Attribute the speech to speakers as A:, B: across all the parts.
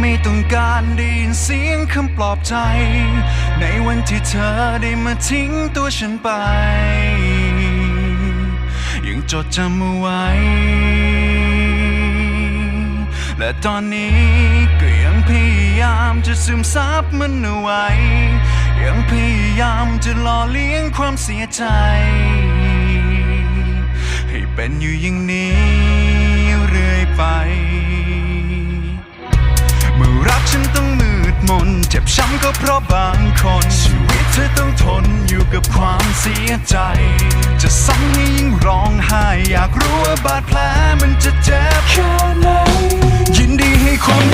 A: ไม่ต้องการได้ยินเสียงคำปลอบใจ ในวันที่เธอได้มาทิ้งตัวฉันไป ยังจดจำเอาไว้ และตอนนี้ก็ยังพยายามจะซึมซับมันเอาไว้ ยังพยายามจะหล่อเลี้ยงความเสียใจ ให้เป็นอยู่อย่างนี้เรื่อยไป ฉันต้องมืดมน เจ็บช้ำก็เพราะบางคน ชีวิตเธอต้องทนอยู่กับความเสียใจ จะซ้ำให้ยิ่งร้องไห้ อยากรู้ว่าบาดแผลมันจะเจ็บแค่ไหนยินดีให้คน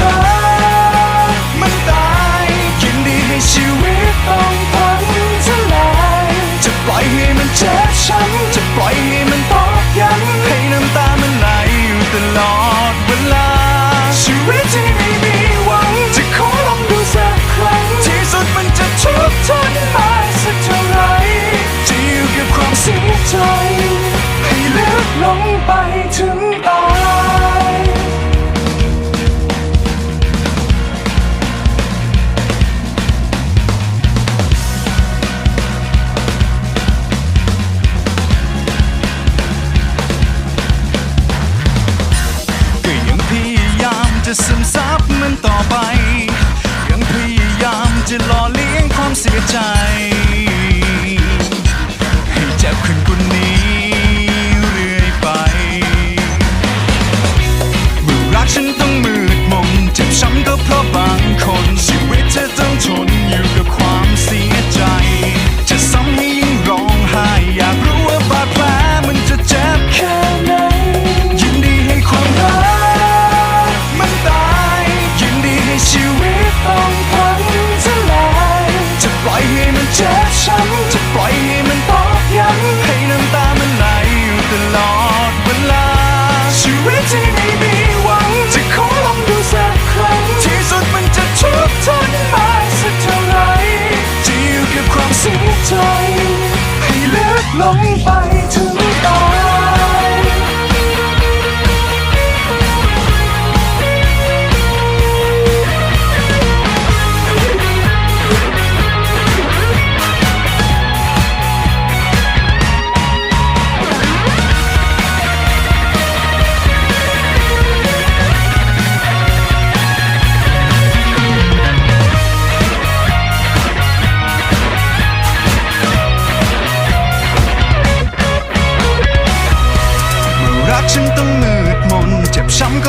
A: าม เจ็บช้ำจะปล่อยให้มันตอกย้ำให้น้ำตามันไหลอยู่ตลอดเวลา ชีวิตที่ไม่มีหวังจะขอลองดูสักครั้ง ที่สุดมันจะทุกข์ทนมากสักเท่าไหรจะอยู่กับความเสียใจให้ลึกลงไป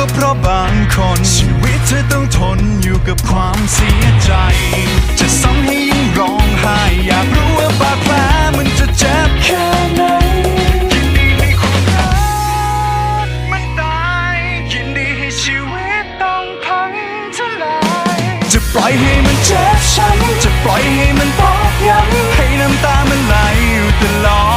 A: ก็เพราะบางคน ชีวิตเธอต้องทนอยู่กับความเสียใจ จะซ้ำให้ยิ่งร้องไห้ อยากรู้ว่าบาดแผลมันจะเจ็บแค่ไหนยินดีให้ความรักมันตายยินดีให้ชีวิตต้องพังทลายจะปล่อยให้มันเจ็บช้ำจะปล่อยให้มันตอกย้ำให้น้ำตามันไหลตลอด